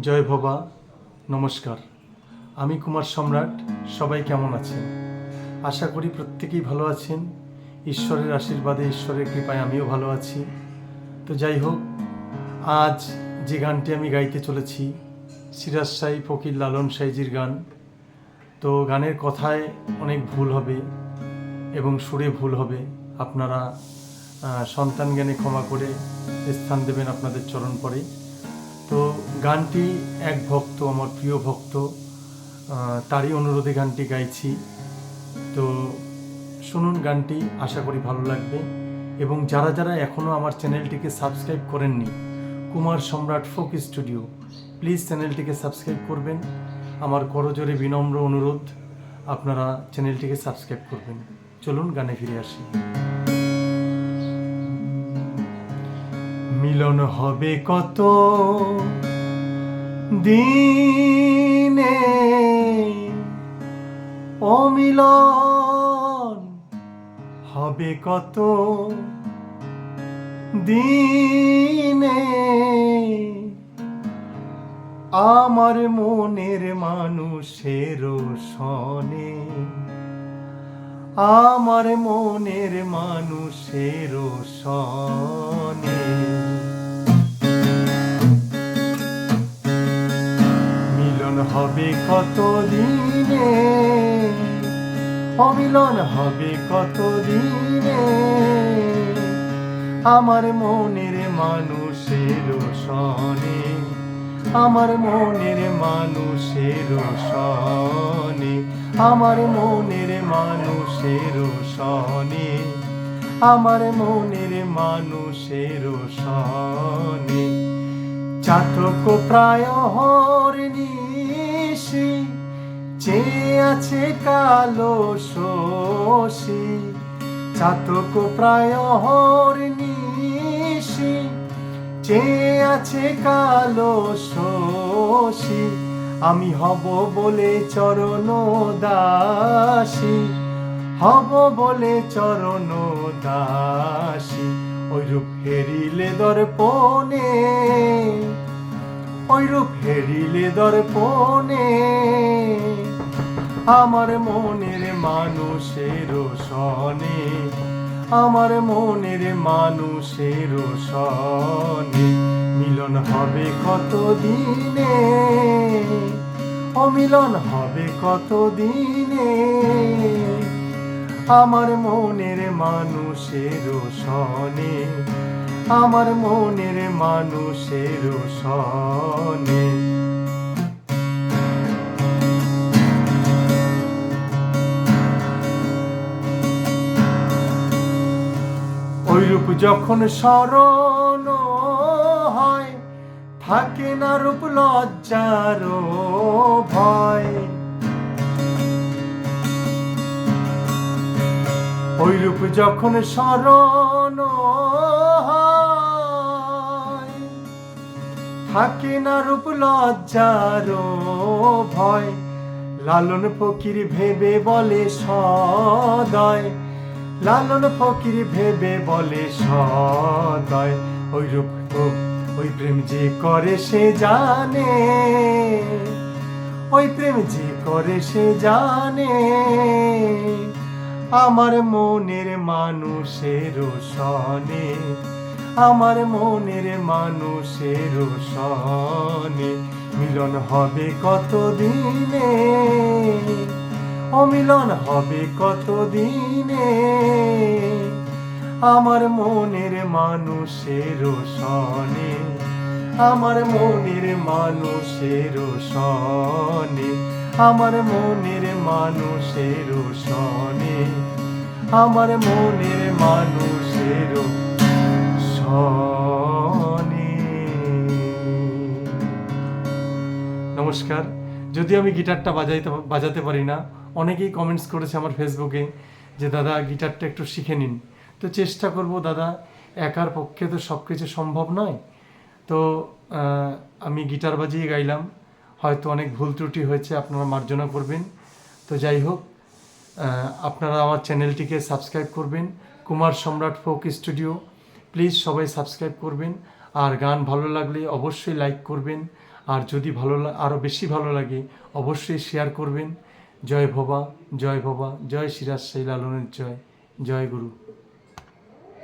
জয় ভবা, নমস্কার। আমি কুমার সম্রাট, সবাই কেমন আছেন? আশা করি প্রত্যেকেই ভালো আছেন। ঈশ্বরের আশীর্বাদে ঈশ্বরের কৃপায় আমিও ভালো আছি। তো যাই হোক, আজ যে গানটি আমি গাইতে চলেছি, সিরাজ সাই ফকির লালন সাইজির গান। তো গানের কথায় অনেক ভুল হবে এবং সুরে ভুল হবে। আপনারা সন্তান জ্ঞানে ক্ষমা করে স্থান দেবেন আপনাদের চরণ পরে। গানটি এক ভক্ত, আমার প্রিয় ভক্ত তারই অনুরোধে গানটি গাইছি। তো শুনুন গানটি, আশা করি ভালো লাগবে। এবং যারা যারা এখনও আমার চ্যানেলটিকে সাবস্ক্রাইব করেননি, Kumar Samrat folk studio, please চ্যানেলটিকে সাবস্ক্রাইব করবেন। আমার করজোরে বিনম্র অনুরোধ, আপনারা চ্যানেলটিকে সাবস্ক্রাইব করবেন। চলুন গানে ফিরে আসি। মিলন হবে কত? দিনে অমিলন হবে কত? দিনে আমার মনের মানুষের সনে আমার মনের মানুষের সনে হবে কত দিনে অমিলন হবে কত দিনে আমার মনের মানুষের সনে আমার মনের মানুষের সনে আমার মনের মানুষের সনে আমার মনের মানুষের সনে চাতক প্রায় হরিণীষি চেয়ে আছে কালো শোষী চাতক প্রায় হরিণীষি চেয়ে আছে কালো শোষী আমি হব বলে চরণ দাসী, হব বলে চরণ দাসী, ওই রূপ হেরিলে দর্পণে ওই রূপ হেরিলে দর্পণে। আমার মনের মানুষের সনে আমার মনের মানুষের সনে মিলন হবে কত দিনে অমিলন হবে কত দিনে আমার মনের মানুষের সনে আমার মনের মানুষের সনে। ওই রূপ যখন স্মরণ হয়, থাকে না রূপ লজ্জার ভয়। ওই রূপ যখন স্মরণ থাকে না রূপ লজ্জার ভয়। লালন ফকির ভেবে বলে সদয়। লালন ফকির ভেবে বলে সদয়। ওই রূপ ওই প্রেম যে করে সে জানে। ওই প্রেম যে করে সে জানে। আমার মনের মানুষের সনে আমার মনের মানুষের সনে মিলন হবে কত দিনে অমিলন হবে কত দিনে আমার মনের মানুষের সনে, আমার মনের মানুষের সনে, আমার মনের মানুষের সনে, আমার মনের মানুষের নমস্কার। যদি আমি গিটারটা বাজাইতে বাজাতে পারি না, অনেকেই কমেন্টস করেছে আমার ফেসবুকে যে, দাদা, গিটারটা একটু শিখে নিন। তো চেষ্টা করব, দাদা, একার পক্ষে তো সব কিছু সম্ভব নয়। তো আমি গিটার বাজিয়ে গাইলাম। হয়তো অনেক ভুল ত্রুটি হয়েছে, আপনারা মার্জনা করবেন। তো যাই হোক আপনারা আমার চ্যানেলটিকে সাবস্ক্রাইব করবেন। Kumar Samrat folk studio. Please সবাই সাবস্ক্রাইব করবেন। আর গান ভালো লাগলে অবশ্যই লাইক করবেন। আর যদি ভালো আরও বেশি ভালো লাগে, অবশ্যই শেয়ার করবেন। জয় ভবা জয় ভবা, জয় শ্রীরাজ সেই লালনের জয়। জয় গুরু।